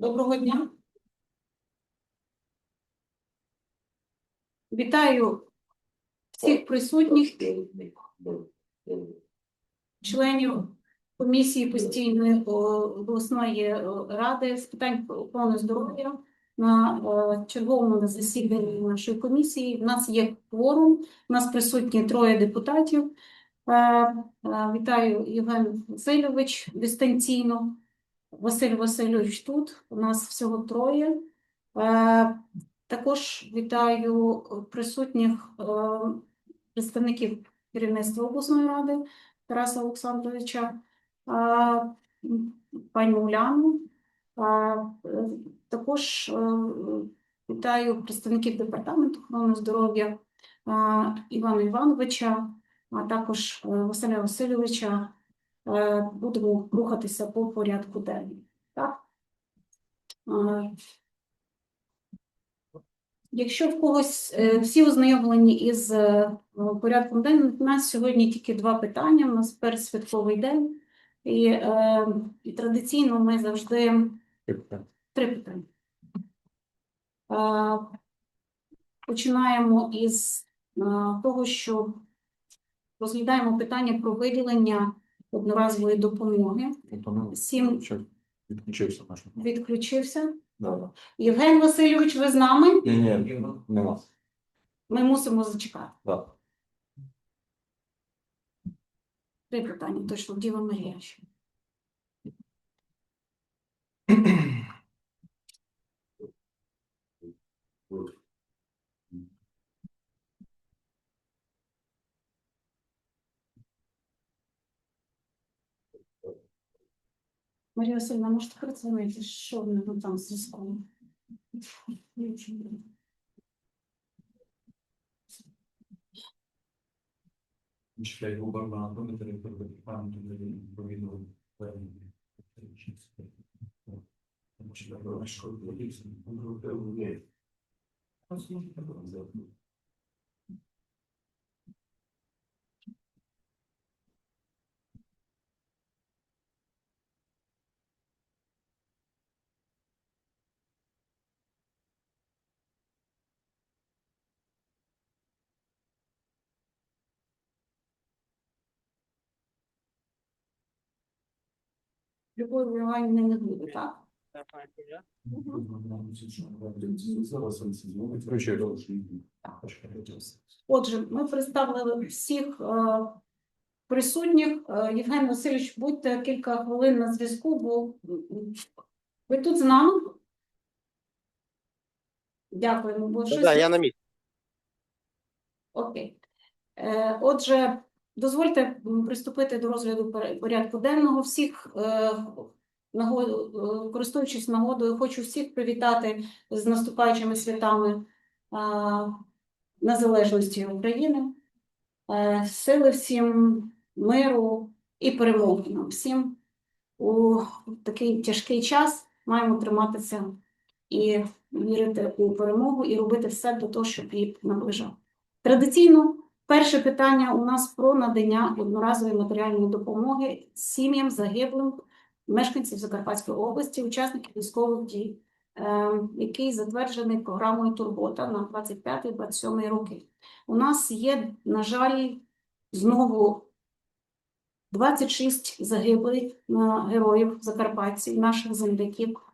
Доброго дня. Вітаю всіх присутніх членів комісії постійної обласної ради з питань охорони здоров'я на е, черговому засіданні нашої комісії. У нас є кворум, у нас присутні троє депутатів. Е, е, Вітаю Євген Васильович дистанційно. Василь Васильович тут. У нас всього троє. Е, Також вітаю присутніх е, представників керівництва обласної ради Тараса Олександровича, е, пані Уляну. Також вітаю представників департаменту охорони здоров'я Івана Івановича, а також Василя Васильовича. Е, Будемо рухатися по порядку денному. Так? Е, Якщо в когось е, всі ознайомлені із порядком денним, у нас сьогодні тільки два питання. У нас передсвятковий день, і, е, і традиційно ми завжди три питання. Е, Починаємо із е, того, що розглядаємо питання про виділення одноразової допомоги. Сім Відключився наш. відключився. Да. Євген Васильович, ви з нами? Ні, ні, нема. Ми мусимо зачекати. Да. Три питання, точно, Діва Марія. ще. Марія Васильівна, можете передзвонити, що в нього там з зв'язком? Чекай. Любої Іванівни не буде, так? Отже, ми представили всіх е, присутніх. Е, Євген Васильович, будьте кілька хвилин на зв'язку, бо ви тут з нами? Дякуємо, бо щось... Да, я на місці. Окей. Е, Отже, дозвольте приступити до розгляду порядку денного. Всіх, е, е, користуючись нагодою, хочу всіх привітати з наступаючими святами Незалежності України. Е, Сили всім, миру і перемоги нам всім. У такий тяжкий час маємо триматися і вірити у перемогу, і робити все для того, щоб її наближати. Традиційно перше питання у нас про надання одноразової матеріальної допомоги сім'ям загиблим мешканців Закарпатської області, учасників військових дій, е, який затверджений програмою Турбота на 25-27 роки. У нас є, на жаль, знову 26 загиблих героїв закарпатців, наших земляків.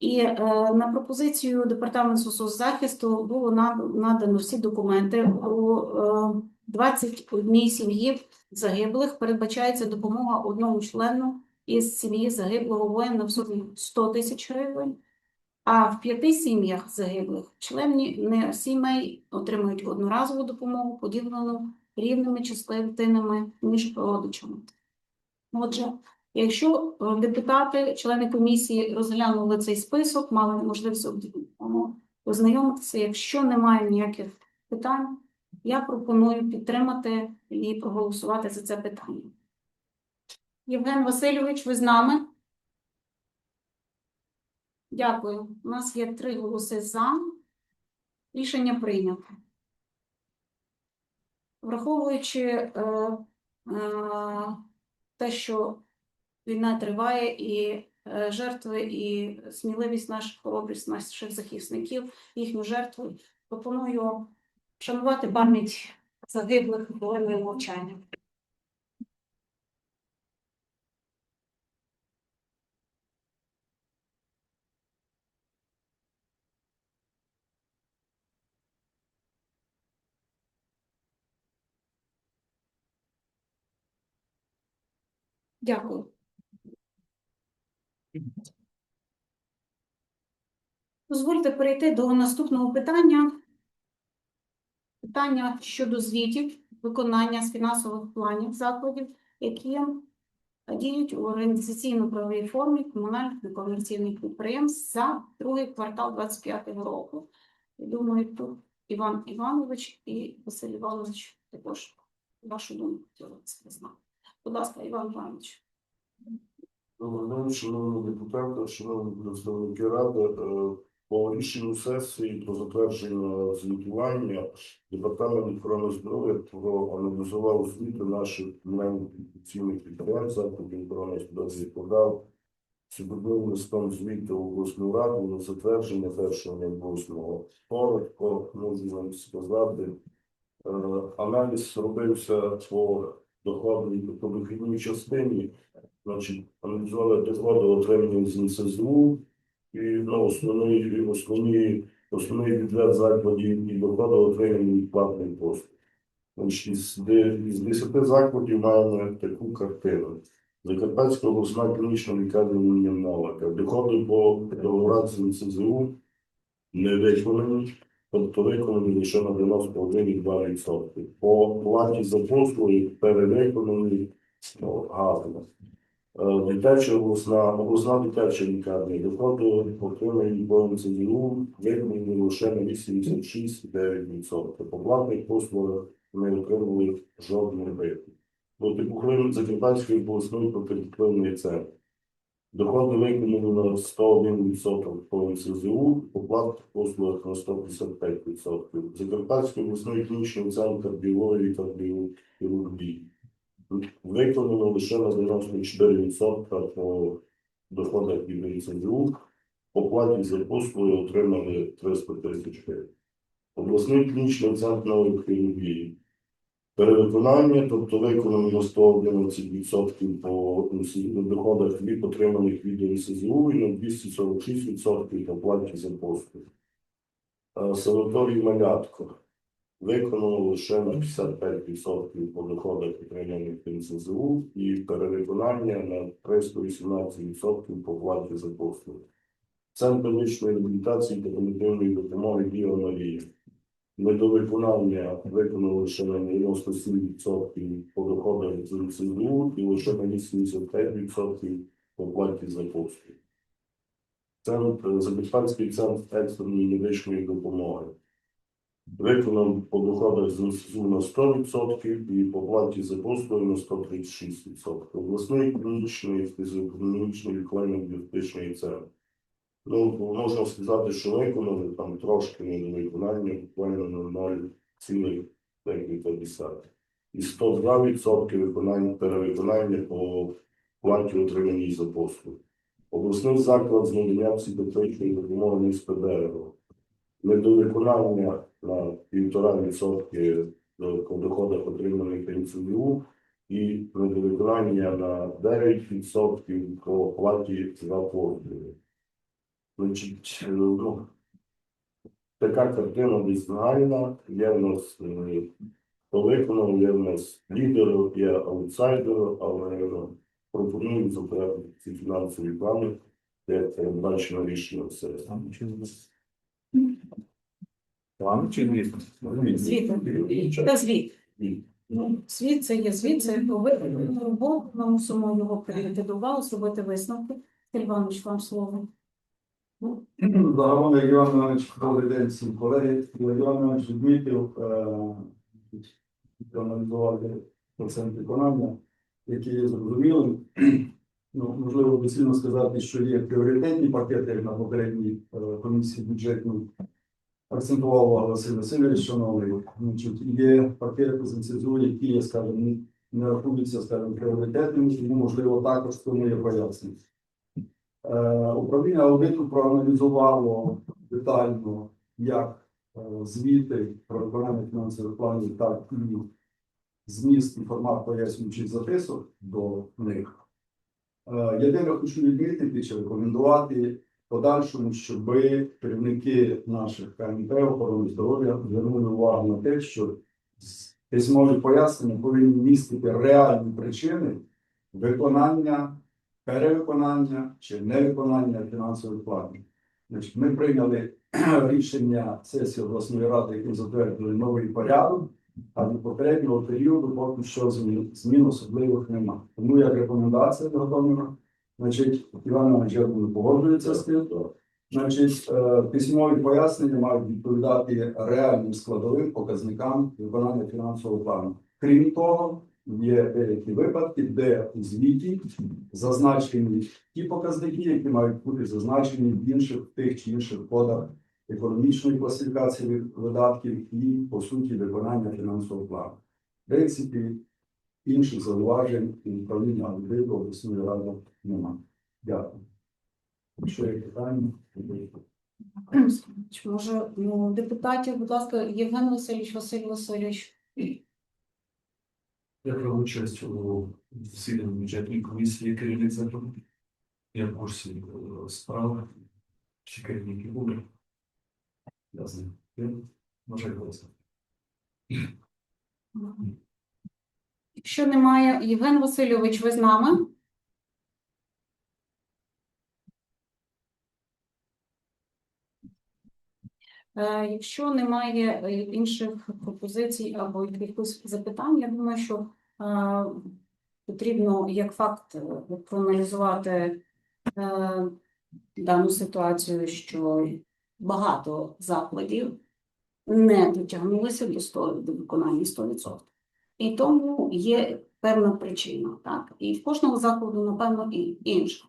І е, на пропозицію департаменту соцзахисту було надано всі документи. У е, 21 сім'ї загиблих передбачається допомога одному члену із сім'ї загиблого воїна в сумі 100 тисяч гривень. А в п'яти сім'ях загиблих члени не сімей отримують одноразову допомогу, поділену рівними частинами між родичами. Отже, Якщо е, депутати, члени комісії розглянули цей список, мали можливість ознайомитися, якщо немає ніяких питань, я пропоную підтримати і проголосувати за це питання. Євген Васильович, ви з нами? Дякую. У нас є три голоси за. Рішення прийнято. Враховуючи е, е, те, що війна триває і е, жертви і сміливість наших хоробрість наших захисників, їхню жертву. Пропоную вшанувати пам'ять загиблих хвилиною мовчання. Дякую. Дозвольте перейти до наступного питання. Питання щодо звітів виконання з фінансових планів закладів, які діють у організаційно-правовій формі комунальних некомерційних підприємств за другий квартал 2025 року. Думаю, тут Іван Іванович і Василь Іванович також вашу думку б знати. Будь ласка, Іван Іванович. Доброго дня, шановні депутати, шановні представники ради. Е, По рішенню сесії про затвердження звітування департамент охорони здоров'я проаналізував звіти наших комунальних підприємств, закладів охорони здоров'я подав сьогодним листом звіту обласну раду на затвердження першого обласного. Коротко можу вам сказати. Е, Аналіз робився по доходній по дохідній частині. Значить, аналізували доходи отримані з НСЗУ і ну, основний, основні, основний бюджет закладів і доходи отримані від платних послуг. Значить, із 10 закладів маємо таку картину. Закарпатська обласна клінічна лікарня імені Новака. Доходи по договорах з НСЗУ не виконані, тобто виконані лише на 91,2%. По платі за послуги перевиконані ну, Дитяча обласна, обласна дитяча лікарня, доходи отримані по НЦДУ виконані лише на 86,9%. По платних послугах не отримали жодної виплати. Протипухлин Закарпатської обласної протипухлинний центр. Доходи виконані на 101% по НСЗУ, по платних послугах на 155%. Закарпатський обласний клінічний центр білої та біохірургії. Виконано лише на 94% по доходах від НСЗУ. По платі за послуги отримали 300 тисяч гривень. Обласний клінічний центр нової. Перевиконання, тобто виконано 111% по доходах від отриманих від НСЗУ і на 246% по платі за послуги. Е, Санаторій Малятко. Виконано лише на 55% по доходах отриманих НСЗУ і перевиконання на 318% по платі за послуги. Центр медичної реабілітації та комітетної допомоги Діо Марія. Недовиконання виконано лише на 97% по доходах з НСЗУ і лише на 85% по платі за послуги. Центр Закарпатський центр екстреної медичної допомоги. Виконав по доходах з НСЗУ на 100% і по платі за послуги на 136%. Обласний клінічний фізіогномічний лікувально-діагностичний центр. Ну, можна сказати, що виконали там трошки недовиконання, буквально на 0,5. І 102% виконання перевиконання по платі отриманій за послуги. Обласний заклад з надання психіатричної допомоги міста Дерево недовиконання на 1,5% до- по доходах отриманих НЦЮ і недовиконання на 9% по платі за послуги. Значить, е, ну, така картина десь є в нас е, по виконанню, є в нас лідери, є аутсайдери, але ну, пропоную затвердити ці фінансові плани, як передбачено рішення сесії. План чи звіт? Звіт. Та звіт. Ну, звіт це є звіт, це повинна роботу. Ми мусимо його прийняти до увагу, зробити висновки. Іванович, вам слово. Загалом, як Іван Іванович, добрий день всім колеги. Іван Іванович відмітив, е, проаналізували процент виконання, які є зрозумілим. Ну, можливо, доцільно сказати, що є пріоритетні пакети як на попередній е, комісії бюджетній. Акцентував Василь Васильович, шановний. Значить, є пакети з НСЗУ, які, є, скажімо, не- рахуються, скажімо, пріоритетними, тому, можливо, також тому є пояснення. Е, Управління аудиту проаналізувало детально як е, звіти про виконання фінансових планів, так і зміст і формат пояснюючих записок до них. Е, Єдине хочу відмітити чи рекомендувати подальшому, щоб керівники наших КМП охорони здоров'я звернули увагу на те, що письмові пояснення повинні містити реальні причини виконання, перевиконання чи невиконання фінансових планів. Значить, ми прийняли рішення сесії обласної ради, яким затвердили новий порядок, а до попереднього періоду поки що змін, змін особливих немає. Тому як рекомендація Житомира, значить, Іван я погоджується з тим. Значить, е, письмові пояснення мають відповідати реальним складовим показникам виконання фінансового плану. Крім того, є деякі випадки, де у звіті зазначені ті показники, які мають бути зазначені в інших тих чи інших кодах економічної класифікації видатків і по суті виконання фінансового плану. В принципі, інших зауважень і управління аудиту обласної ради немає. Дякую. Якщо є питання, Чи Може, ну, депутатів, будь ласка, Євген Васильович, Василь Васильович. Я брав участь у засіданні бюджетної комісії керівник закладу. Я в курсі е, справи. Всі керівники були. Я з ним. Я вважаю голосом. Якщо немає, Євген Васильович, ви з нами? Е, Якщо немає е, інших пропозицій або якихось запитань, я думаю, що е, потрібно як факт проаналізувати дану ситуацію, що багато закладів не дотягнулися до 100, до виконання 100%. І тому є певна причина, так? І в кожного закладу, напевно, і інша.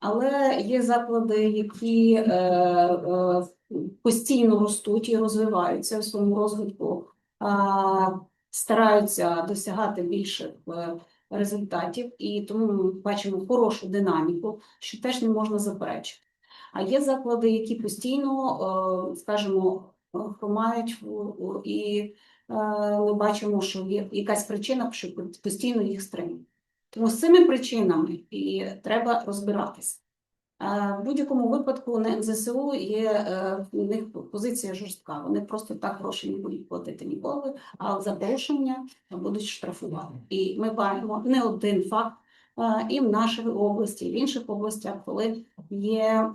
Але є заклади, які е, е, постійно ростуть і розвиваються в своєму розвитку, а, стараються досягати більших е, результатів, і тому ми бачимо хорошу динаміку, що теж не можна заперечити. А є заклади, які постійно, е, скажімо, е, хромають і е, ми бачимо, що є якась причина, що постійно їх стримує. Тому з цими причинами і треба розбиратися. Е, В будь-якому випадку на ЗСУ є е, в них позиція жорстка. Вони просто так гроші не будуть платити ніколи, а за порушення будуть штрафувати. І ми маємо не один факт е, і в нашій області, і в інших областях, коли є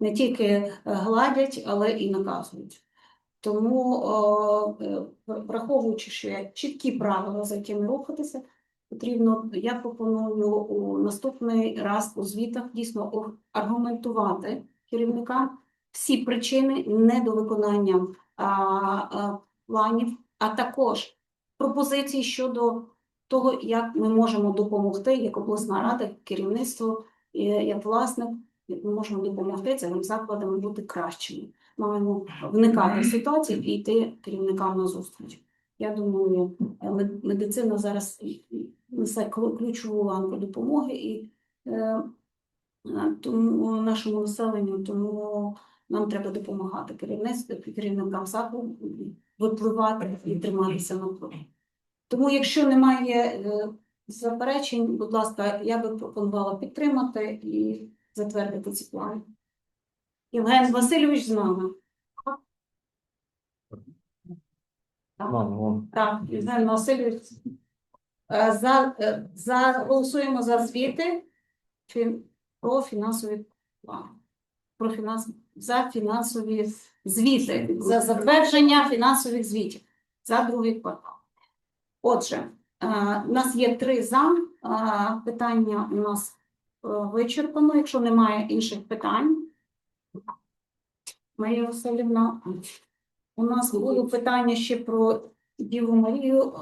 не тільки гладять, але і наказують. Тому, е, враховуючи, що є чіткі правила, за якими рухатися, потрібно, я пропоную у наступний раз у звітах дійсно аргументувати керівникам всі причини недовиконання а, а, планів, а також пропозиції щодо того, як ми можемо допомогти, як обласна рада, як керівництво, як власник, як ми можемо допомогти цим закладам бути кращими маємо вникати в ситуацію і йти керівникам на зустріч. Я думаю, е, медицина зараз несе ключову ланку допомоги і е, е, тому нашому населенню, тому нам треба допомагати керівництву, керівникам закладу випливати і триматися на плаві. Тому, якщо немає е, заперечень, будь ласка, я би пропонувала підтримати і затвердити ці плани. Євген Васильович з нами. Мам, вон. Так, Євген Васильович. Е, За, е, за, голосуємо за звіти фі- про фінансові плани. Про фінанс, за фінансові звіти, за затвердження фінансових звітів за другий квартал. Отже, е, у нас є три за. е, Питання у нас е, вичерпано. Якщо немає інших питань, Марія Васильівна, у нас було питання ще про Діву Марію,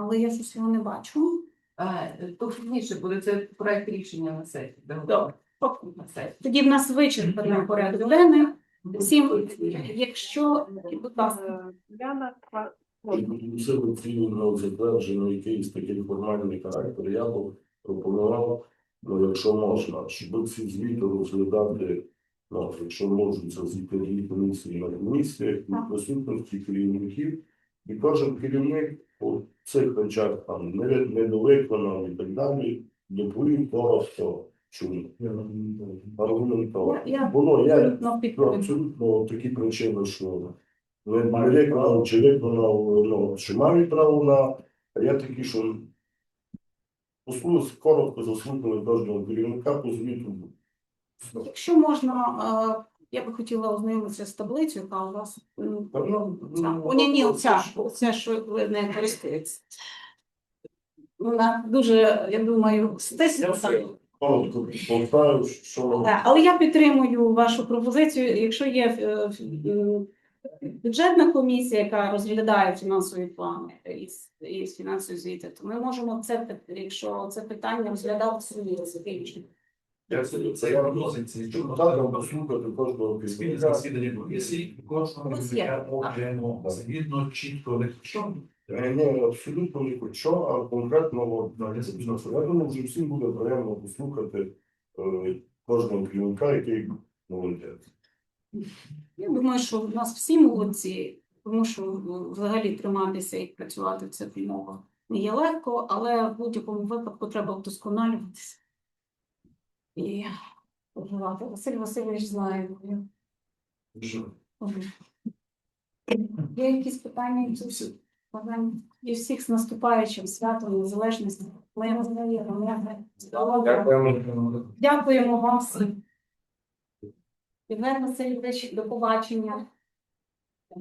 але я щось його не бачу. А, То пізніше буде це проект рішення на да? Добре. Тоді в нас вичерпаний порядок денний. Всім, якщо, будь ласка, Яна Все потрібно затверджено якийсь такий формальний характер. Я б пропонував ну, якщо можна, щоб ці звіти розглядати, якщо можуть це звіти комісії на комісіях, і присутності керівників, і кожен керівник по цих речах там не, недовиконав і так далі, доповів просто чому аргументовано. Я- я Було я Абсолютно такі причини, що не виконав чи виконав, ну, чи мають право на, а я такі, що послухав коротко заслухали кожного керівника по звіту. Якщо можна, е, я би хотіла ознайомитися з таблицею, яка у вас ну, ця. ну, О, ні, ні, ну, оця, оця, що ви не користуєтеся. Вона дуже, я думаю, Я коротко повтаю, що Так, але я підтримую вашу пропозицію. Якщо є е, бюджетна комісія, яка розглядає фінансові плани і, фінансові звіти, то ми можемо це якщо це питання розглядати собі закінчити. Я це Це я пропозиції. депутатам послухати кожного Спільне засідання комісії, кожного окремо, згідно чітко, не що. Е, Ні, абсолютно не хочу, а конкретно я думаю, що всім буде приємно послухати е, кожного керівника, який молодець. Я думаю, що в нас всі молодці, тому що ну, взагалі триматися і працювати в цих умовах не є легко, але в будь-якому випадку треба вдосконалюватися і поживати. Василь Васильович знає. Є якісь питання? І всіх з наступаючим святом незалежності. Ми роздаємо. Дякуємо вам всім. Євген Васильович, до побачення.